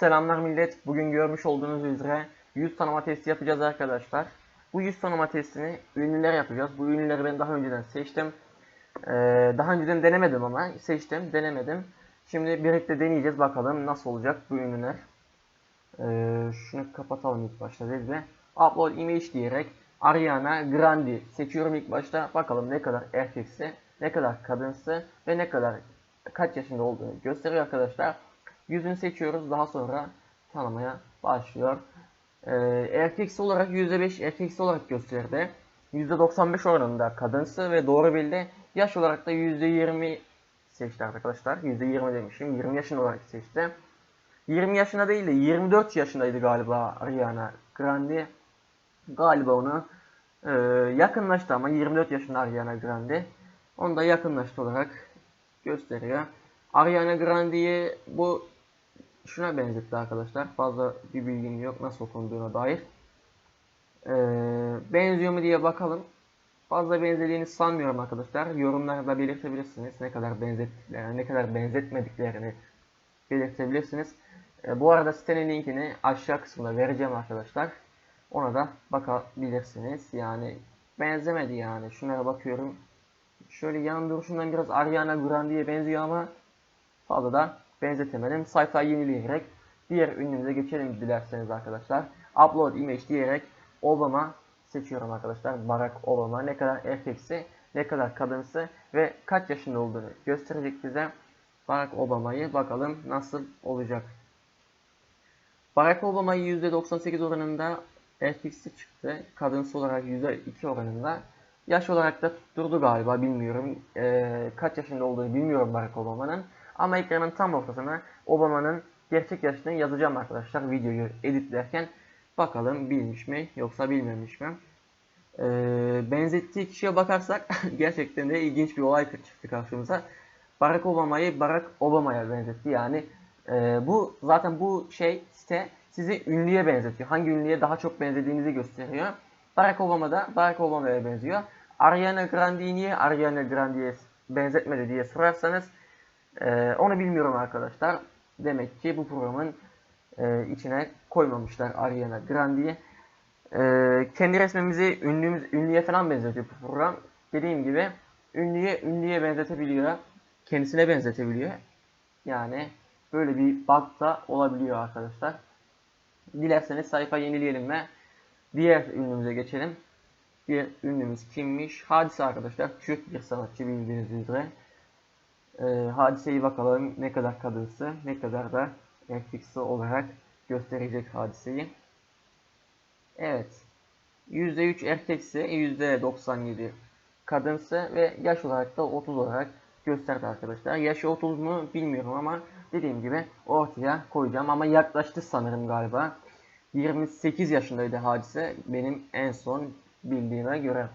Selamlar millet. Bugün görmüş olduğunuz üzere yüz tanıma testi yapacağız arkadaşlar. Bu yüz tanıma testini ünlüler yapacağız. Bu ünlüleri ben daha önceden seçtim. Ee, daha önceden denemedim ama seçtim, denemedim. Şimdi birlikte deneyeceğiz bakalım nasıl olacak bu ünlüler. Ee, şunu kapatalım ilk başta dedi ve upload image diyerek Ariana Grande seçiyorum ilk başta. Bakalım ne kadar erkeksi, ne kadar kadınsı ve ne kadar kaç yaşında olduğunu gösteriyor arkadaşlar. Yüzünü seçiyoruz. Daha sonra tanımaya başlıyor. Ee, erkeksi olarak %5 erkeksi olarak gösterdi. %95 oranında kadınsı ve doğru bildi. Yaş olarak da %20 seçti arkadaşlar. %20 demişim. 20 yaşında olarak seçti. 20 yaşında değil de 24 yaşındaydı galiba Ariana Grande. Galiba onu e, yakınlaştı ama 24 yaşında Ariana Grande. Onu da yakınlaştı olarak gösteriyor. Ariana Grande'yi bu şuna benzetti arkadaşlar. Fazla bir bilgim yok nasıl okunduğuna dair. Ee, benziyor mu diye bakalım. Fazla benzediğini sanmıyorum arkadaşlar. Yorumlarda belirtebilirsiniz. Ne kadar benzettiklerini, ne kadar benzetmediklerini belirtebilirsiniz. Ee, bu arada sitenin linkini aşağı kısmında vereceğim arkadaşlar. Ona da bakabilirsiniz. Yani benzemedi yani. Şunlara bakıyorum. Şöyle yan duruşundan biraz Ariana Grande'ye benziyor ama fazla da benzetemedim. Sayfayı yenileyerek diğer ünlümüze geçelim dilerseniz arkadaşlar. Upload image diyerek Obama seçiyorum arkadaşlar. Barack Obama ne kadar erkeksi, ne kadar kadınsı ve kaç yaşında olduğunu gösterecek bize. Barack Obama'yı bakalım nasıl olacak. Barack Obama %98 oranında erkeksi çıktı. Kadınsı olarak %2 oranında. Yaş olarak da tutturdu galiba bilmiyorum. Ee, kaç yaşında olduğunu bilmiyorum Barack Obama'nın. Ama ekranın tam ortasına Obama'nın gerçek yaşını yazacağım arkadaşlar videoyu editlerken. Bakalım bilmiş mi yoksa bilmemiş mi? Ee, benzettiği kişiye bakarsak gerçekten de ilginç bir olay çıktı karşımıza. Barack Obama'yı Barack Obama'ya benzetti. Yani e, bu zaten bu şey site sizi ünlüye benzetiyor. Hangi ünlüye daha çok benzediğinizi gösteriyor. Barack Obama da Barack Obama'ya benziyor. Ariana Grande'yi niye Ariana Grande'ye benzetmedi diye sorarsanız ee, onu bilmiyorum arkadaşlar. Demek ki bu programın e, içine koymamışlar Ariana Grande'yi. Ee, kendi resmimizi ünlümüz, ünlüye falan benzetiyor bu program. Dediğim gibi ünlüye ünlüye benzetebiliyor. Kendisine benzetebiliyor. Yani böyle bir bug da olabiliyor arkadaşlar. Dilerseniz sayfa yenileyelim ve diğer ünlümüze geçelim. Diğer ünlümüz kimmiş? Hadise arkadaşlar. Türk bir sanatçı bildiğiniz üzere. Ee, hadiseyi bakalım ne kadar kadınsı ne kadar da erkeksi olarak gösterecek hadiseyi. Evet. %3 erkeksi, %97 kadınsı ve yaş olarak da 30 olarak gösterdi arkadaşlar. Yaşı 30 mu bilmiyorum ama dediğim gibi ortaya koyacağım ama yaklaştı sanırım galiba. 28 yaşındaydı hadise benim en son bildiğime göre.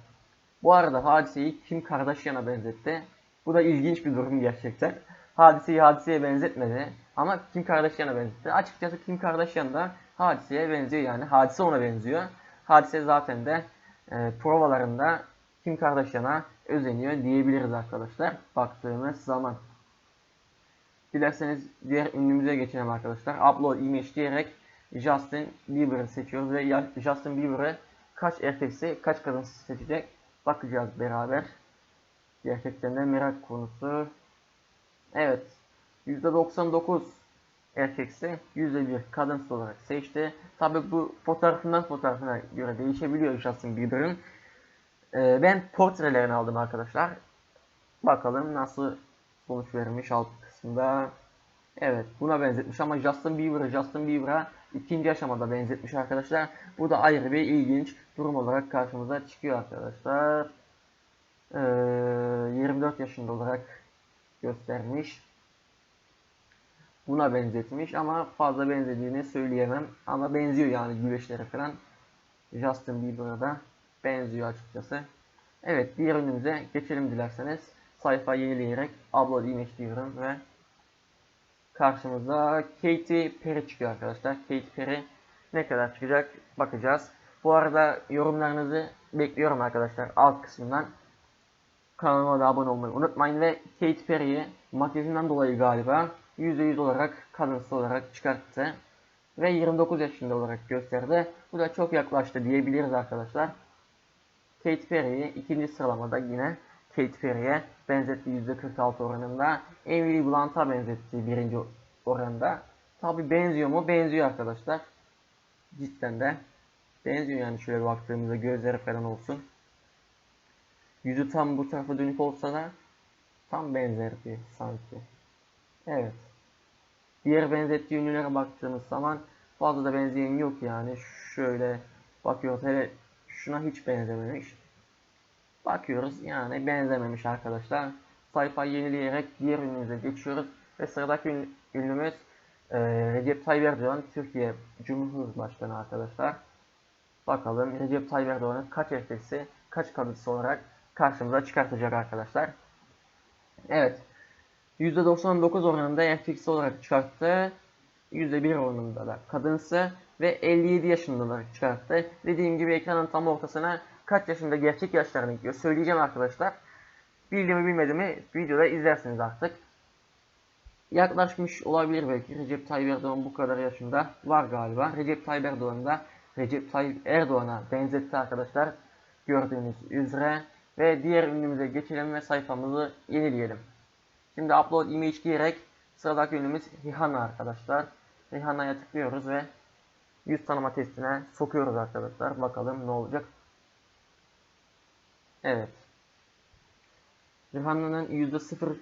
Bu arada hadiseyi Kim Kardashian'a benzetti. Bu da ilginç bir durum gerçekten. Hadiseyi hadiseye benzetmedi ama Kim Kardashian'a benzetti. Açıkçası Kim Kardashian da hadiseye benziyor yani. Hadise ona benziyor. Hadise zaten de e, provalarında Kim Kardashian'a özeniyor diyebiliriz arkadaşlar. Baktığımız zaman. Dilerseniz diğer ünlümüze geçelim arkadaşlar. Upload image diyerek Justin Bieber'ı seçiyoruz ve Justin Bieber'ı kaç erkeksi kaç kadınsı seçecek bakacağız beraber. Gerçekten de merak konusu. Evet. %99 erkeksi, %1 kadınsı olarak seçti. Tabi bu fotoğrafından fotoğrafına göre değişebiliyor Justin Bieber'ın. Ee, ben portrelerini aldım arkadaşlar. Bakalım nasıl sonuç vermiş alt kısmında. Evet buna benzetmiş ama Justin Bieber'ı Justin Bieber'a ikinci aşamada benzetmiş arkadaşlar. Bu da ayrı bir ilginç durum olarak karşımıza çıkıyor arkadaşlar. Ee, 24 yaşında olarak göstermiş. Buna benzetmiş ama fazla benzediğini söyleyemem. Ama benziyor yani güreşlere falan. Justin Bieber'a da benziyor açıkçası. Evet diğer ürünümüze geçelim dilerseniz. Sayfa yenileyerek upload image diyorum ve karşımıza Katy Perry çıkıyor arkadaşlar. Katy Perry ne kadar çıkacak bakacağız. Bu arada yorumlarınızı bekliyorum arkadaşlar alt kısmından. Kanalıma da abone olmayı unutmayın ve Katy Perry'i makyajından dolayı galiba %100 olarak kadınsız olarak çıkarttı. ve 29 yaşında olarak gösterdi. Bu da çok yaklaştı diyebiliriz arkadaşlar. Kate Perry'i ikinci sıralamada yine Kate Perry'e benzetti %46 oranında. Emily Blunt'a benzetti birinci oranda. Tabi benziyor mu? Benziyor arkadaşlar. Cidden de benziyor yani şöyle baktığımızda gözleri falan olsun. Yüzü tam bu tarafa dönük olsa da tam benzerdi sanki. Evet. Diğer benzettiği ünlülere baktığımız zaman fazla da benzeyen yok yani. Şöyle bakıyoruz hele şuna hiç benzememiş. Bakıyoruz yani benzememiş arkadaşlar. Sayfayı yenileyerek diğer ünlümüze geçiyoruz. Ve sıradaki ün- ünlümüz eee Recep Tayyip Erdoğan Türkiye Cumhurbaşkanı arkadaşlar. Bakalım Recep Tayyip Erdoğan'ın kaç erkeksi kaç kadısı olarak karşımıza çıkartacak arkadaşlar. Evet. %99 oranında erkeksi olarak çıkarttı. %1 oranında da kadınsı ve 57 yaşında olarak çıkarttı. Dediğim gibi ekranın tam ortasına kaç yaşında gerçek yaşlarını gidiyor. Söyleyeceğim arkadaşlar. Bildiğimi bilmediğimi videoda izlersiniz artık. Yaklaşmış olabilir belki. Recep Tayyip Erdoğan bu kadar yaşında var galiba. Recep Tayyip Erdoğan da Recep Tayyip Erdoğan'a benzetti arkadaşlar. Gördüğünüz üzere. Ve diğer ünlümüze geçelim ve sayfamızı yenileyelim. Şimdi upload image diyerek sıradaki ünlümüz Rihanna arkadaşlar. Rihanna'ya tıklıyoruz ve yüz tanıma testine sokuyoruz arkadaşlar. Bakalım ne olacak. Evet. Rihanna'nın %0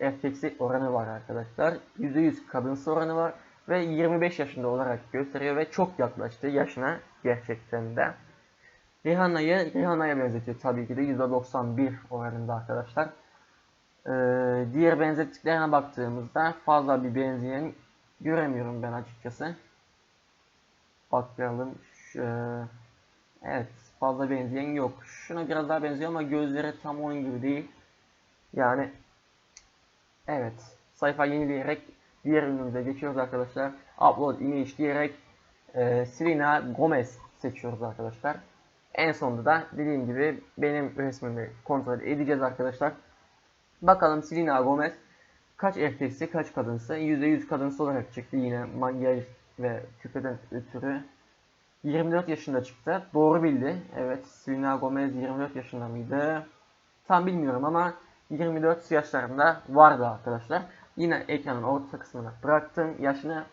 erkeksi oranı var arkadaşlar. %100 kadınsı oranı var. Ve 25 yaşında olarak gösteriyor ve çok yaklaştı yaşına gerçekten de. Rihanna'yı Rihanna'ya benzetiyor tabii ki de %91 oranında arkadaşlar. Ee, diğer benzettiklerine baktığımızda fazla bir benzeyen göremiyorum ben açıkçası. Bakalım. Şu- evet fazla benzeyen yok. Şuna biraz daha benziyor ama gözleri tam onun gibi değil. Yani evet sayfa yenileyerek diğer ürünümüze geçiyoruz arkadaşlar. Upload image diyerek e, Selena Gomez seçiyoruz arkadaşlar. En sonunda da dediğim gibi benim resmimi kontrol edeceğiz arkadaşlar. Bakalım Selena Gomez kaç erkeksi kaç kadınsı %100 kadınsı olarak çıktı yine makyaj ve küpeden ötürü 24 yaşında çıktı. Doğru bildi. Evet Selena Gomez 24 yaşında mıydı? Tam bilmiyorum ama 24 yaşlarında vardı arkadaşlar. Yine ekranın orta kısmına bıraktım yaşını.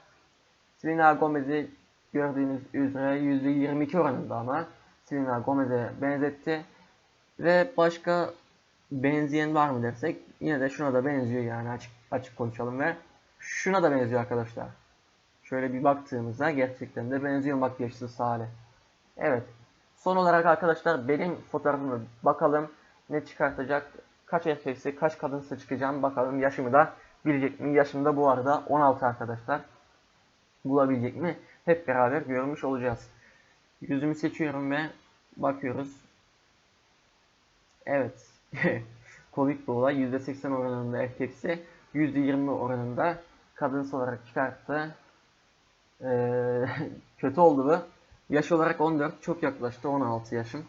Selena Gomez'i gördüğünüz üzere %22 oranında ama Selena Gomez'e benzetti. Ve başka benzeyen var mı dersek yine de şuna da benziyor yani açık açık konuşalım ve şuna da benziyor arkadaşlar. Şöyle bir baktığımızda gerçekten de benziyor makyajsız hali. Evet. Son olarak arkadaşlar benim fotoğrafıma bakalım ne çıkartacak. Kaç erkeksi kaç kadınsa çıkacağım bakalım yaşımı da bilecek mi? Yaşım da bu arada 16 arkadaşlar. Bulabilecek mi? Hep beraber görmüş olacağız. Yüzümü seçiyorum ve bakıyoruz. Evet. Komik bir olay. %80 oranında erkeksi, %20 oranında kadınsı olarak çıkarttı. Ee, kötü oldu bu. Yaş olarak 14, çok yaklaştı 16 yaşım.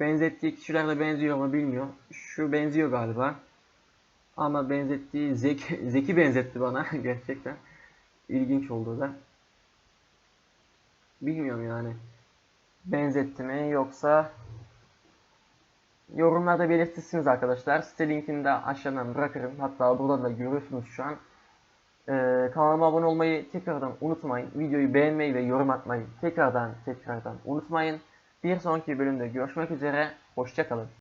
Benzettiği kişiler de benziyor ama bilmiyor. Şu benziyor galiba. Ama benzettiği Zeki, Zeki benzetti bana gerçekten. İlginç oldu da. Bilmiyorum yani. Benzetti mi yoksa Yorumlarda belirtirsiniz arkadaşlar. Site linkini de aşağıdan bırakırım. Hatta burada da görüyorsunuz şu an. Ee, kanalıma abone olmayı tekrardan unutmayın. Videoyu beğenmeyi ve yorum atmayı tekrardan tekrardan unutmayın. Bir sonraki bölümde görüşmek üzere. Hoşçakalın.